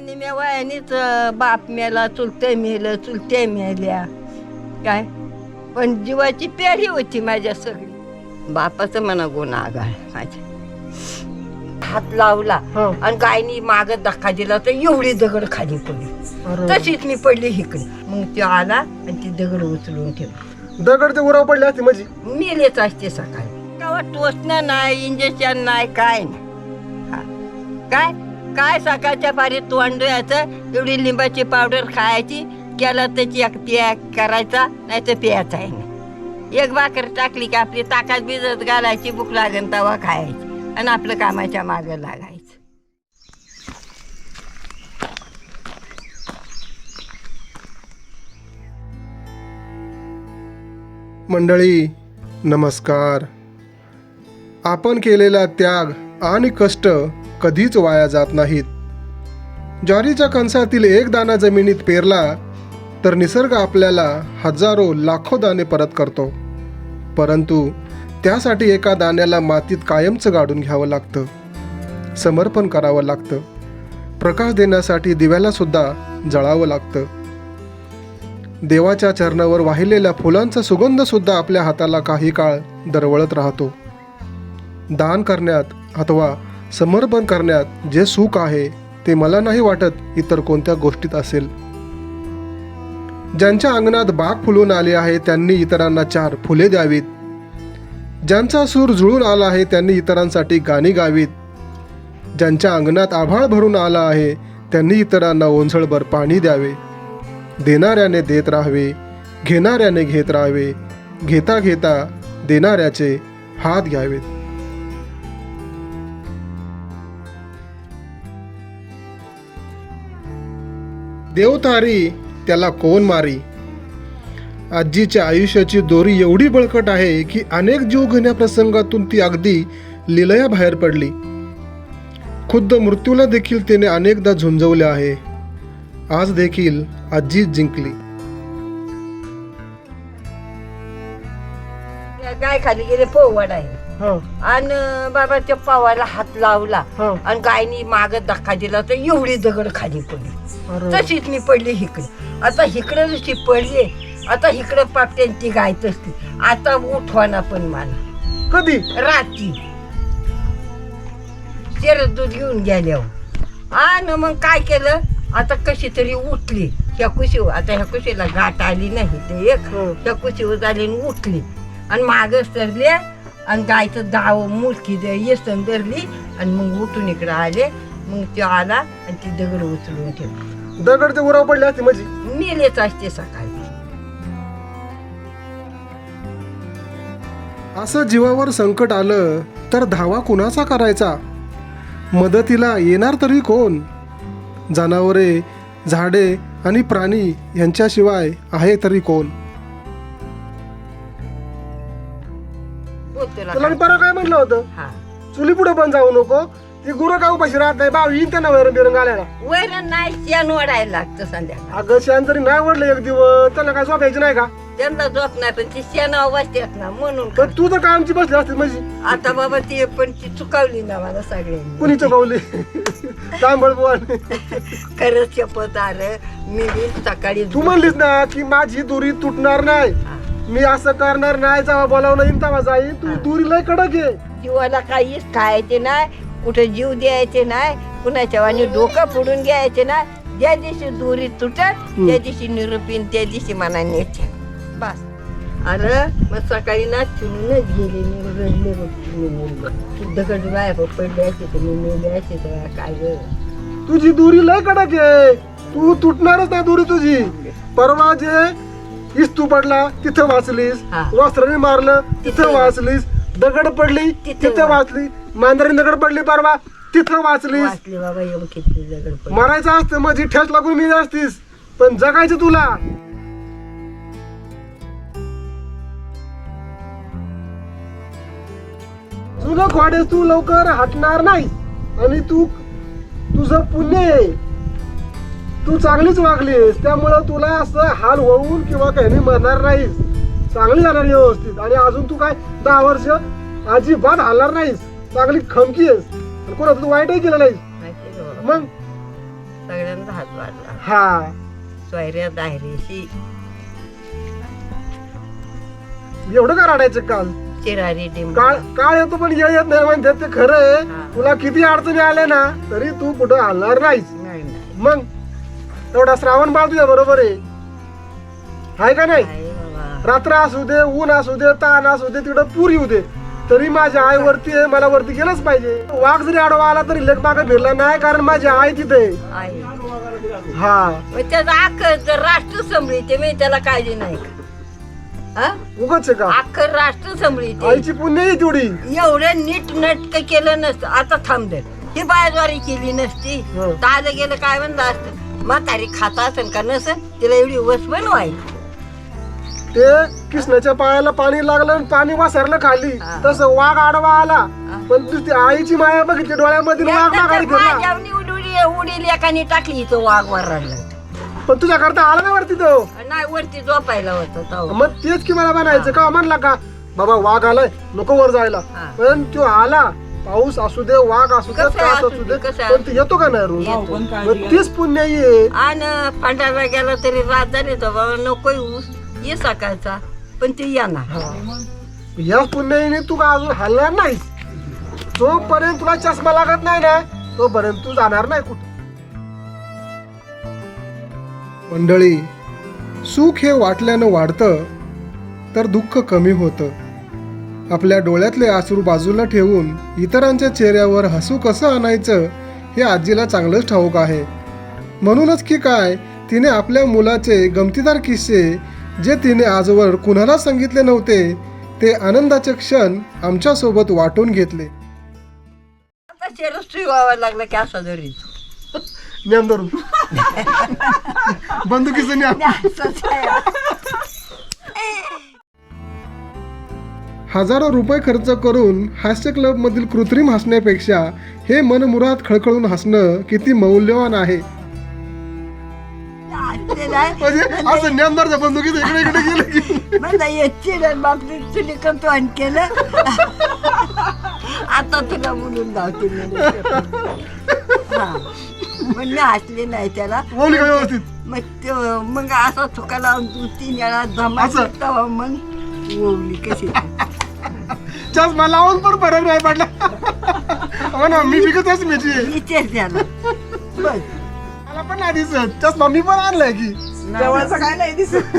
निम्या वयानेच बाप मेला चुलते मेलं चुलते मेल्या. काय? पण जीवाची पेढी होती माझ्या सगळी. बापाचं म्हणा गुन्हा आगाळ माझ्या. हात लावला हा. आणि गायनी माग धक्का दिला तर एवढी दगड खाली पडली. अरे. तशीच मी पडली इकडे. मग तो आला आणि ती दगड उचलून ठेवली. दगड ते उराव पडले असते म्हणजे मेलेच असते सकाळी. गावात टोचणं नाही इंजेक्शन नाही काय नाही. काय? काय सकाळच्या पारी तोंड यायचं? एवढी लिंबाची पावडर खायची? केला त्याची एक पिया करायचा नाही तर प्यायचा आहे. एक भाकर टाकली की आपली ताकात भिजत घालायची भूक लागेल तवा खायची. आणि आपलं कामाच्या मागं लागायचं. मंडळी नमस्कार. आपण केलेला त्याग आणि कष्ट कधीच वाया जात नाहीत. ज्वारीच्या कणसातील एक दाना जमिनीत पेरला तर निसर्ग आपल्याला हजारो लाखो दाणे परत करतो. परंतु त्यासाठी एका दाण्याला मातीत कायमचं गाडून घ्यावं लागतं. समर्पण करावं लागतं. प्रकाश देण्यासाठी दिव्याला सुद्धा जळावं लागतं. देवाच्या चरणावर वाहिलेल्या फुलांचा सुगंध सुद्धा आपल्या हाताला काही काळ दरवळत राहतो. दान करण्यात अथवा समर्पण करण्यात जे सुख आहे ते मला नाही वाटत इतर कोणत्या गोष्टीत असेल. ज्यांच्या अंगणात बाग फुलून आली आहे त्यांनी इतरांना चार फुले द्यावीत. ज्यांचा सूर जुळून आला आहे त्यांनी इतरांसाठी गाणी गावीत. ज्यांच्या अंगणात आभाळ भरून आला आहे त्यांनी इतरांना ओंझळभर पाणी द्यावे. देणाऱ्याने देत राहावे घेणाऱ्याने घेत राहावे. घेता घेता देणाऱ्याचे हात घ्यावेत. देवतारी त्याला कोण मारी? आजीच्या आयुष्याची दोरी एवढी बळकट आहे की अनेक जीव घेण्या प्रसंगातून ती अगदी लिलया बाहेर पडली. खुद्द मृत्यूला देखील तिने अनेकदा झुंजवले आहे. आज देखील आजी जिंकली. काय गाय खाली गेले पोवड आहे. आणि बाबा त्या पावाला हात लावला. आणि गायनी माग धक्का दिला तर एवढी दगड खाली पडली. तशीच मी पडली इकडे. आता इकडं जशी पडली आता इकडं पापट्यांची गाय असते. आता उठवाना पण मला. कधी? रात्री. शेरत दूध घेऊन गेल्यावर आणि मग काय केलं? आता कशी तरी उठली. ह्या कुशीवर आता ह्या कुशीला गाठ आली नाही. ते एक. हं. त्या कुशीवर झाली आणि उठली. आणि मागं सरले आणि गायचं दाव मुलकी येसन धरली आणि मग उठून इकडं आले मग तो आला आणि ती दगड उचलून ठेवली दगड ते उराव पडले असते म्हणजे मेलेच असते सकाळी असं जीवावर संकट आलं तर धावा कुणाचा करायचा मदतीला येणार तरी कोण जनावरे झाडे आणि प्राणी यांच्याशिवाय आहे तरी कोण तुला मी. परवा काय म्हटलं होतं? हा. चुली पुढे पण जाऊ नको. ती गुरं काय उपाशी राहत नाही? बाव येईन त्यांना वैरण बिरंग आल्याला वैरण नाही शेण ओढायला लागतं संध्याकाळ. अगं शान जरी नाही वडलं एक दिवस त्यांना काय झोपायचं नाही का? त्यांना झोप नाही पण ती शेण वाजतात ना म्हणून पण तू तर कायमची बसली असते म्हणजे. आता बाबा ती पण ती चुकावली ना मला सगळ्यांनी. कुणी चपवली तांबळ बुवान खरंच शपथ आलं. मी बी सकाळी तू म्हणलीस ना की माझी दुरी तुटणार नाही. हा. मी असं करणार नाही जेव्हा बोलावलं येईन तेव्हा जाईन. तू. दुरी लय कडक आहे. जीवाला काहीच खायचे नाही कुठे जीव द्यायचे नाही कुणाच्या वाणी डोकं फोडून घ्यायचे नाही. ज्या दिवशी दुरी तुटत त्या दिवशी निरुपीन त्या दिवशी मला नेते बस. अरे मग सकाळी ना चुनूनच गेले मी रडले बघ मी मुलगा. तू दगड बाय तर मी तर काय ग? तुझी दुरी लय कडक आहे. तू तुटणारच नाही दुरी तुझी. परवा जे इस्तू पडला तिथं वाचलीस. हा. वस्त्राने मारलं तिथं तिथं. वाचलीस. दगड पडली तिथं तिथं वाचली. मांजरीने दगड पडली परवा तिथं वाचलीस. वाचले बाबा एवढं किती दगड पडले. मरायचं असतं माझी ठेच लागून मी असतीस. पण जगायचं तुला. तुला खोडेस तू लवकर हटणार नाही. आणि तू तुझं पुण्य आहे. तू चांगलीच वागलीस त्यामुळं तुला असं हाल होऊन किंवा काही मरणार नाहीस. चांगली जाणार व्यवस्थित. आणि अजून तू काय दहा वर्ष अजिबात हालणार नाहीस. चांगली खमकी आहेस. आणि कोणाचं तू वाईटही केलं नाहीस. माहिती आहे का बाबा? मग? सगळ्यांचा हात वाढला. हा. सोयऱ्या दायरेशी एवढं का रडायचं काल? चिरारी डिंब. काळ काळ येतो पण येळ येत नाही म्हणतात ते खरं हा. तुला किती अडचणी आल्या ना तरी तू कुठं हलणार नाहीस. नाही नाही. मग? एवढा श्रावण बाळ तुझ्या बरोबर आहे. हाय का नाही? आहे बाबा. रात्र असू दे ऊन असू दे ताण असू दे तिकडं पूर येऊ दे. तरी माझ्या आई वरती आहे मला वरती गेलंच पाहिजे. वाघ जरी आडवा आला तरी लेख मागे फिरला नाही कारण माझी आई तिथे आहे. आहे हा. मग त्याचा अख्खं जर राष्ट्र संभळीते मी त्याला काळजी नाही. का हा? उगच आहे का? अख्खं राष्ट्र संभळीते. आईची पुण्य आहे तेवढी. एवढं नीट नटक केलं नसतं. आता थांब दे. ही बायद्वारी केली नसती. हं. ताजं गेलं काय म्हणलं असतं? म्हातारी खाता असेल का नसेल तिला एवढी वस बनवायची ते कृष्णाच्या पायाला पाणी लागलं आणि पाणी वासरलं खाली. तसं वाघ आडवा आला. पण तू ती आईची माया बघितली डोळ्यामध्ये वाघ माघारी उडुडी उडी लेकानी टाकली तो वाघ वरडला पण तुझ्या करता आला ना वरती तो? नाही वरती झोपायला होता मग तेच की मला म्हणायचं का म्हणला का बाबा वाघ आलाय नको वर जायला. पण तो आला. पाऊस असू दे वाघ असू दे कसं त्रास असू असू दे, दे कसं पण ते येतो का नाही रोज? येतो. मग तेच पुण्य आहे. आणि पांढऱ्याला गेला तरी रात झाली तो बाबा नको ऊस ये सकाळचा पण ते येणार या पुण्याने तू का अजून हलणार नाहीस? जोपर्यंत तुला चष्मा लागत नाही ना तोपर्यंत तू जाणार नाही कुठं. मंडळी सुख हे वाटल्यानं वाढतं तर दुःख कमी होतं. आपल्या डोळ्यातले आसरू बाजूला ठेवून इतरांच्या चेहऱ्यावर हसू कसं आणायचं हे आजीला चांगलंच ठाऊक आहे. म्हणूनच की काय तिने आपल्या मुलाचे गमतीदार किस्से जे तिने आजवर कुणाला सांगितले नव्हते ते आनंदाचे क्षण आमच्यासोबत वाटून घेतले. आता शेरच व्हावा लागला की असा जरी. ज्ञान धरून बंदुकीचं ज्ञान हजारो रुपये खर्च करून हास्य क्लब मधील कृत्रिम हसण्यापेक्षा हे मनमुराद खळखळून हसणं किती मौल्यवान आहे म्हणजे असं ज्ञानदारच्या बंदुकीत इकडे इकडे गेलं की मला येते बाबतीत तुला कंटोन केलं आता तुला म्हणून धावते म्हणे. हा. पण मी हसले नाही त्याला बोल का व्यवस्थित मग तो मग असा चुका लावून तू तीन वेळा धमा असं? तेव्हा मग ओवली कशी. चष्मा लावून पण फरक नाही पडला. हो ना मी विकतच मेची आहे विचार त्याला बघ मला पण नाही दिसत. चष्मा मी पण आणलाय की. जवळचं काय नाही दिसत.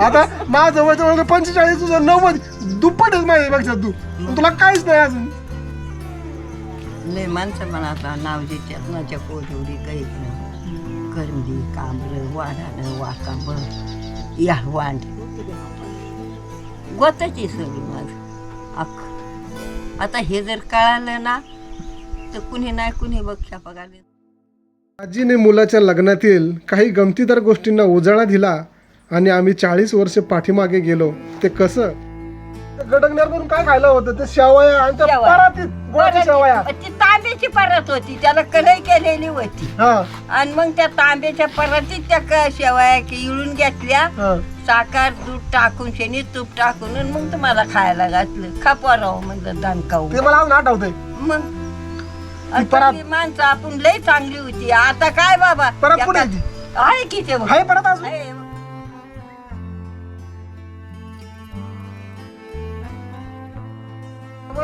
आता माझ्या जवळ जवळ पंचेचाळीस तुझं नव्वद. दुप्पटच माझ्यापेक्षा तू. पण तुला काहीच नाही अजून. लय माणसं पण आता नाव जे चेतनाच्या पोटवडी काही नाही. करंदी कांबरं वाढाणं वाकांब या वांड. गोताची सगळी माझं. अख आता हे जर कळालं ना तर कुणी नाही कुणी बघ पगाले आजीने मुलाच्या लग्नातील काही गमतीदार गोष्टींना उजाळा दिला आणि आम्ही चाळीस वर्ष पाठीमागे गेलो. ते कसं? गडगण्यावर करून काय खायला होतं? ते शेवया आणि त्या शेवया. परातीत गुळाच्या शेवया. ती तांब्याची परत होती. त्याला कलई केलेली होती. हा. आणि मग त्या तांब्याच्या परातीत त्या क- शेवया की इळून घेतल्या. हा. साखर दूध टाकून शेणी तूप टाकून आणि मग तुम्हाला खायला घातलं. खापा राहू म्हणलं दानकाऊ ते मला अजून आठवतंय. मग? परात- पहिली माणसं आपण लई चांगली होती. आता काय बाबा? परत पुढे एका- आहे की ते. हाय परत अजून? आहे.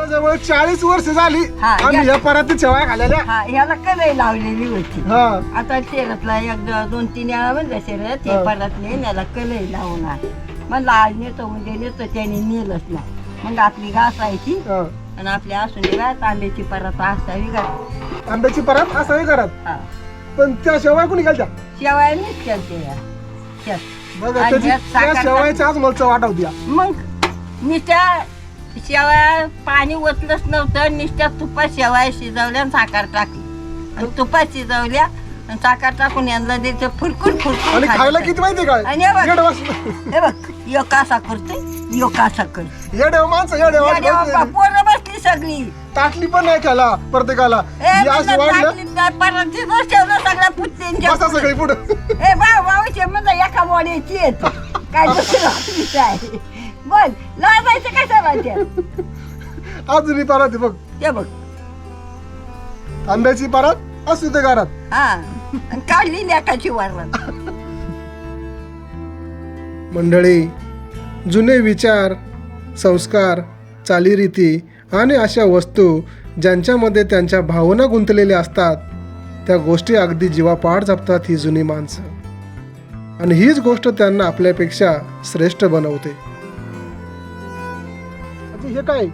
जवळ चाळीस वर्ष झाली हा, आम्ही या- या परातीत शेवया खाल्लेल्या हा ह्याला कलई लावलेली होती. हा. आता शहरातला एक दो- दोन तीन वेळा म्हणलं शहरात ते हा. परत नाही याला कलई आहे म्हणलं आज नेतो म्हणजे नेतो त्याने नेलंच नाही. मग आपली घासायची हा. आणि आपल्या असून काय तांब्याची परत असावी का? आंब्याची परत असावी करत हा. पण त्या शेवया कोणी घालत्या? शेवाय मीच केलते या. शेत. बघा आणि त्याची यात त्या साखर शेवयाच्या आज मला चव आठवत्या मग नुसत्या शेवाया पाणी ओतलंच नव्हतं नुसत्या तुपात शेवाया शिजवल्या आणि साखर टाकली. आणि तुपात शिजवल्या आणि साखर टाकून यांना द्यायचं फुरकून फुरकून आणि खायला खायचं. किती माहिती काय? आणि हे बघ. येड वास हे बघ यो कासा करतोय यो कासा करतोय. येड माणसं येड अरे बाबा, पोरं बसली सगळी. ताटली पण नाही खायला प्रत्येकाला. ए, ही अशी म्हणलं वाढलं टाकली तर परत तिथंच ठेवलं सगळ्या पुत्तींच्या बसा सगळी पुढं. ए म्हणजे एका मोड्याची येत. काय दुसरं आपलीच आहे. बोल. लाजायचं कशाला ते अजूनही परात आहे बघ. ते बघ. आंब्याची परात असू दे घरात. हा. आणि काढली वरण मंडळी जुने विचार संस्कार चालीरीती आणि अशा वस्तू ज्यांच्यामध्ये त्यांच्या भावना गुंतलेल्या असतात त्या गोष्टी अगदी जीवापाड जपतात ही जुनी माणसं. आणि हीच गोष्ट त्यांना आपल्यापेक्षा श्रेष्ठ बनवते. हे काय?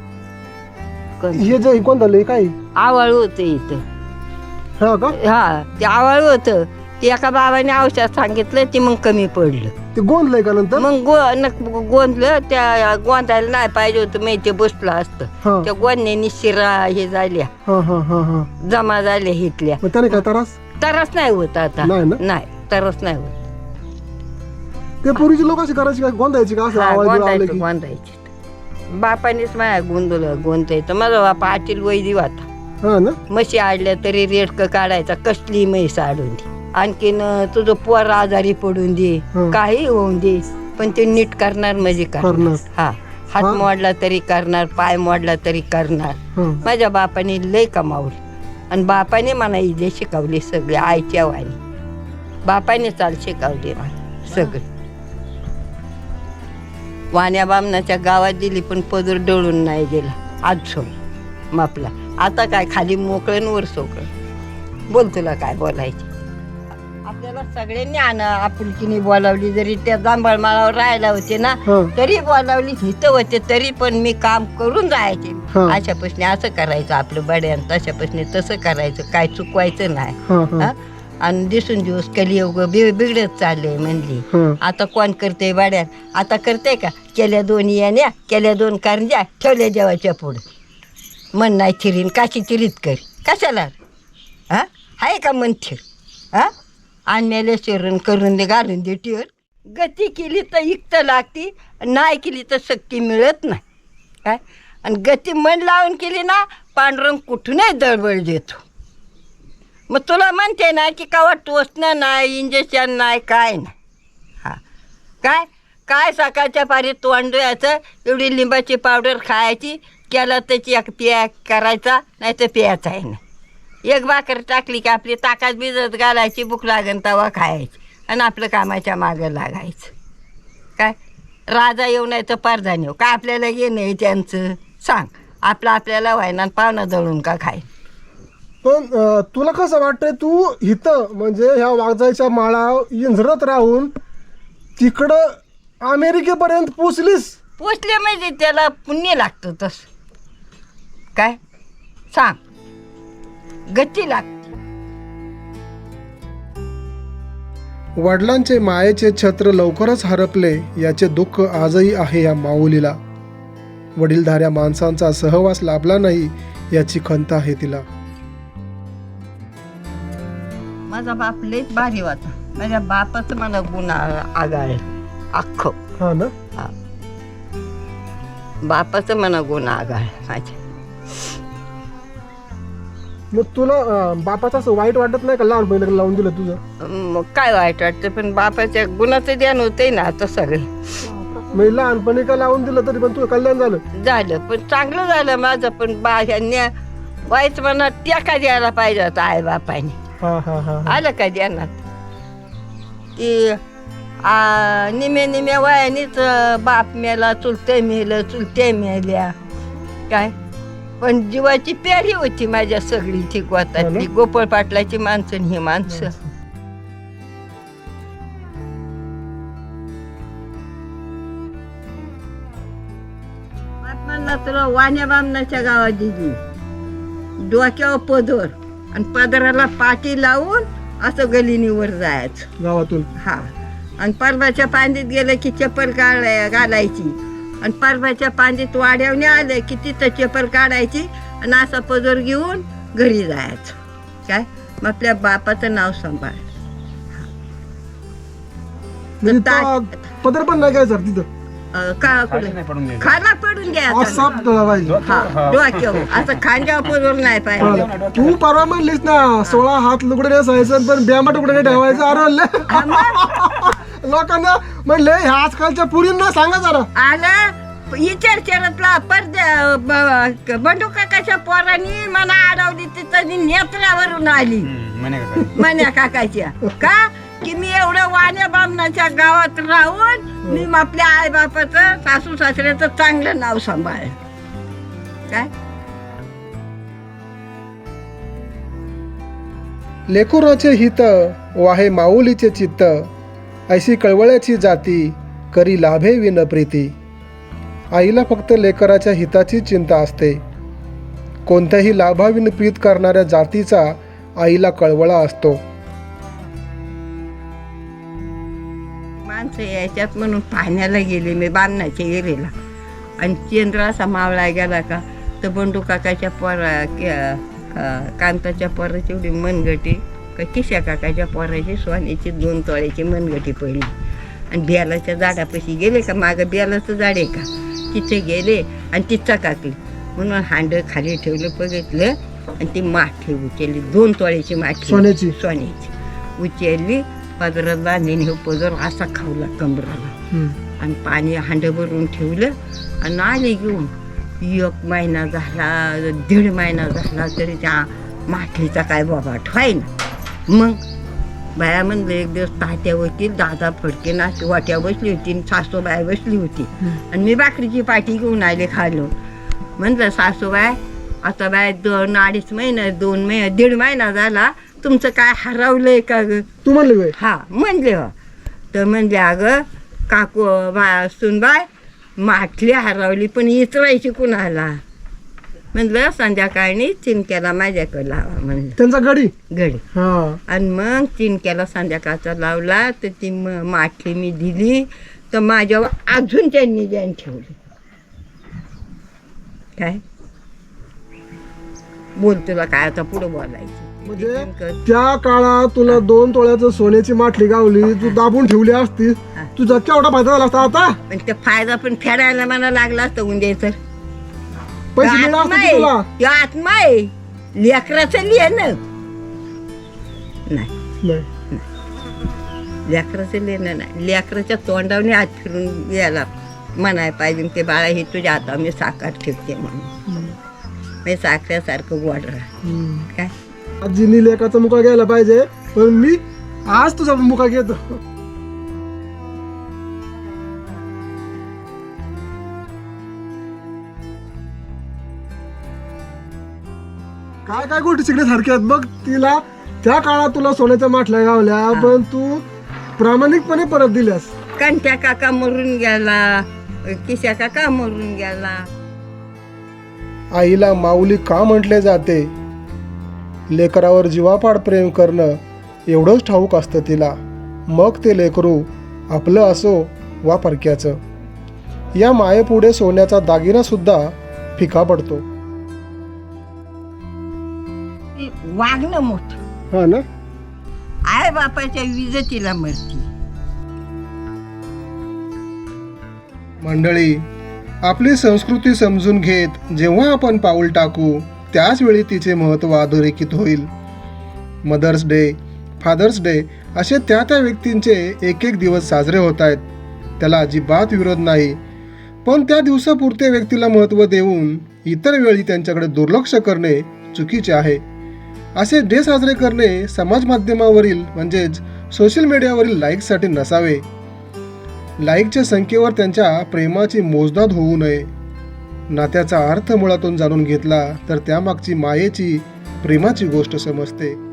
हे जे कोण झालं काय? आवाळ होतं इथं. हा का? हा ते आवाळ होतं. ते एका बाबाने औषध सांगितलं ते मग कमी पडलं. ते गोंधलंय का नंतर? मग गो न- गोंधलं त्या गोंधायला नाही पाहिजे होतं मी ते बसलं असतं. हा. त्या गोंधण्यानी शिरा हे झाल्या. हा हा हा हा. जमा झाल्या हितल्या. मग त्याने काय त्रास? तरच नाही होत आता. नाही ना? नाही तरच नाही होत. ते पूर्वीचे लोक अशी करायची काय गोंधायची का? असं हा, आवाज बिवाज आला गोंधायचं की? गोंधायची बापानेच माझ्या गोंधळ गोंधायचं माझा बापा आटील वैदी होता हा ना? म्हशी आडल्या तरी रेडकं काढायचा कसली म्हैस आडून दे. आणखीन तुझं पोर आजारी पडून दे. हं. काही होऊन दे. पण ते नीट करणार म्हणजे करणार. करणार. हा. हात हा. मोडला तरी करणार पाय मोडला तरी करणार. हा. माझ्या बापाने लय कमावली. आणि बापाने मला इथे शिकवली सगळे आईच्या वाणी. बापाने चाल शिकवली मला सगळे. वाण्या बामणाच्या गावात दिली पण पदर डळून नाही गेला. आज सोड मापला. आता काय खाली मोकळं आणि वर सोकळं. बोल तुला काय बोलायचे. आपल्याला सगळ्यांनी आण आपुलकीने बोलावली जरी त्या जांभळ माळावर राहायला होते ना तरी बोलावली इथं होते तरी पण मी काम करून जायचे. हा. अशापासून असं करायचं आपलं बड्यान तशापासून तसं करायचं काय चुकवायचं नाही? आणि दिसून दिवस कलियुग बि बिघडत चालले म्हणली. हा. आता कोण करते बाड्यान आता करते का? केल्या दोन याण्या केल्या दोन कारंज्या ठेवल्या जेवाच्या पुढं. मन नाही थिरीन काशी चिरीत करी. कशाला? हा आहे का मन थिर? हा आणि मेले शिरण करून दे घालून दे टीवर गती केली तर इक्त लागती नाही केली तर शक्ती मिळत नाही. काय आणि गती मन लावून केली ना पांडुरंग कुठूनही दळबळ देतो. मग तुला म्हणते ना की कावा टोचणं नाही इंजेक्शन नाही काय नाही. हा. काय? काय सकाळच्या पारी तोंडायचं एवढी लिंबाची पावडर खायची केला त्याची एक पिया करायचा नाही तर प्यायचा आहे ना. एक भाकर टाकली की आपली ताकात भिजत घालायची भूक लागन तवा खायची आणि आपलं कामाच्या मागं लागायचं. काय? राजा येऊ नाही तर परधान येऊ. काय आपल्याला येणं आहे त्यांचं? सांग. आपलं आपल्याला व्हायना आणि पाहुणं दळून का खाय पण तुला कसं वाटतंय तू इथं म्हणजे ह्या वाघजाईच्या माळा इंझरत राहून तिकडं अमेरिकेपर्यंत पोचलीस? पोचले म्हणजे त्याला पुण्य लागतं तसं. काय? सांग. गती लागते. वडिलांचे मायेचे छत्र लवकरच हरपले याचे दुःख आजही आहे या माऊलीला. वडीलधाऱ्या माणसांचा सहवास लाभला नाही याची खंत आहे तिला. माझा बाप लयच भारी होता माझ्या बापाचं मला गुण आगाळ अख्खं. हा ना? बापाचं मला गुण आगाळ माझ्या. मग तुला अं, बापाचं असं वाईट वाटत नाही का लहान पहिलं लावून दिलं तुझं? मग काय वाईट वाटतं पण बापाच्या गुणाचं ध्यान होतंय ना आता सगळं. मग लहानपणी का लावून दिलं तरी पण तुझं कल्याण झालं? झालं पण चांगलं झालं माझं पण बा ह्यांनी वाईट मनात त्या द्यायला पाहिजे होता आई बापाने? हा हा हा. आलं का ध्यानात? की आ, वयानेच अं, बाप मेला चुलते मेलं चुलते मेल्या. काय? पण जीवाची प्यारी होती माझ्या सगळी ती गोतातली गोपाळ पाटलाची माणसं आणि ही माणसं. बातम्यांना तुला वाण्या बामणाच्या गावात दिली डोक्यावर पदर. आणि पदराला पाठी लावून असं गलिनीवर जायचं. गावातून? हा. आणि परबाच्या पांदीत गेलं की चप्पल काढ घालायची. आणि परबाच्या पांदीत वाड्यावने आलं की तिथं चप्पल काढायची आणि असा पदर घेऊन घरी जायचं. काय? मग आपल्या बापाचं नाव सांभाळ. म्हणजे तो पदर पण नाही काय सर तिथं? अं, का खाना पडून घ्यायचा. असा तुला पाहिजे डोक्यावर असं खांद्यावर नाही पाहिजे. कळलं. तू परवा म्हणलीस ना सोळा हात लुगडे नेसायचं पण ब्यामा तुकडे नाही ठेवायचं. अरे लय- लोकांना म्हणले ह्या आजकालच्या पुरींना सांगा जरा. आलं विचार शरतला परद्या बंडू काकाच्या पोरांनी मला अडवली तिथं ती नेत्रावरून आली. म्हणे का मन्या काकाच्या. का? की मी एवढं वाण्या बामणाच्या गावात राहून मी आपल्या आई बापाचं सासू सासऱ्याचं चांगलं नाव सांभाळ काय? लेकुराचे हित वाहे माऊलीचे चित्त ऐशी कळवळ्याची जाती करी लाभे विन प्रीती. आईला फक्त लेकराच्या हिताची चिंता असते. कोणत्याही लाभाविन प्रीत करणाऱ्या जातीचा आईला कळवळा असतो. माणसं यायच्यात म्हणून पाण्याला गेले मी बामणाच्या एरेला आणि चंद्र असा मावळा गेला का तर बंडू काकाच्या पोरा कांताच्या पोराची एवढी मनगटी का किशा काकाच्या पोराची सोन्याची दोन तोळ्याची मनगटी पडली. आणि बेलाच्या झाडापाशी गेले का मागं बेलाचं झाड आहे का? तिथे गेले आणि तिचा काकली म्हणून हांड खाली ठेवलं बघितलं आणि ती माठी उचलली दोन तोळ्याची माठी सोन्याची? सोन्याची. उचलली पदरात बांधून हे पदर असा खावला कमराला. आणि पाणी हांड भरून ठेवलं आणि आले घेऊन. एक महिना झाला दीड महिना झाला तरी त्या माठीचा काय बाबा ठवाय ना मग बाया म्हणलं एक दिवस तात्यावरती दादा फडके नाशी वाट्या बसली होती आणि सासूबाई बसली होती. आणि मी बाकरीची पाठी घेऊन आले खालो म्हणलं सासूबाई आता बाय दोन अडीच महिना दोन महिना दीड महिना झाला तुमचं काय हरवलंय का ग? तू म्हणले हा म्हणले हो. तर म्हणले अगं काकू बा सुनबाय माठली हरवली पण इचरायची कुणाला? म्हणलं संध्याकाळी चिंक्याला माझ्याकडे लावा म्हणलं. त्यांचा गडी घडी. हा. आणि मग चिंक्याला संध्याकाळचा लावला तर ती म माठली मी दिली तर माझ्यावर अजून त्यांनी ध्यान ठेवली. काय? बोल तुला काय आता पुढं बोलायचं? म्हणजे त्या काळात तुला दोन तोळ्याचं सोन्याची माठली गावली तू दाबून ठेवली असती. तुझा केवढा फायदा झाला असता आता? पण ते फायदा पण फेडायला मला लागला असतं उद्या तर. पैसे मिळाले असते तुला? आत्मा आहे. लेकराचं लिहिणं नाही. नाही. लेकराचं लिहिणं नाही. लेकराच्या तोंडावने हात फिरून यायला म्हणाय पाहिजे. ते बाळा हे तुझ्या हातावर मी साकार ठेवते म्हणून. मी साखऱ्यासारखं गोड राहा. हम्म. काय? आजीनी लेकाचा मुका घ्यायला पाहिजे पण मी आज तुझा मुका घेतो. काय काय गोष्टी शिकण्यासारख्या आहेत बघ तिला त्या काळात तुला सोन्याच्या माठल्या गावल्या पण तू प्रामाणिकपणे परत दिल्यास. कंट्या काका मरून गेला किशा काका मरून गेला. आईला माऊली का म्हटले जाते? लेकरावर जीवापाड प्रेम करणं एवढंच ठाऊक असतं तिला. मग ते लेकरू आपलं असो वा परक्याचं. या मायेपुढे सोन्याचा दागिना सुद्धा फिका पडतो. वागणं मोठं. हा ना? आई बापाच्या विजतीला मरती. मंडळी आपली संस्कृती समजून घेत जेव्हा आपण पाऊल टाकू त्याचवेळी तिचे महत्त्व अधोरेखित होईल. मदर्स डे फादर्स डे असे त्या त्या व्यक्तींचे एक एक दिवस साजरे होत आहेत. त्याला अजिबात विरोध नाही. पण त्या दिवसापुरते व्यक्तीला महत्त्व देऊन इतर वेळी त्यांच्याकडे दुर्लक्ष करणे चुकीचे आहे. असे डे साजरे करणे समाज माध्यमावरील म्हणजेच सोशल मीडियावरील लाईकसाठी नसावे. लाईकच्या संख्येवर त्यांच्या प्रेमाची मोजदाद होऊ नये. नात्याचा अर्थ मुळातून जाणून घेतला तर त्यामागची मायेची प्रेमाची गोष्ट समजते.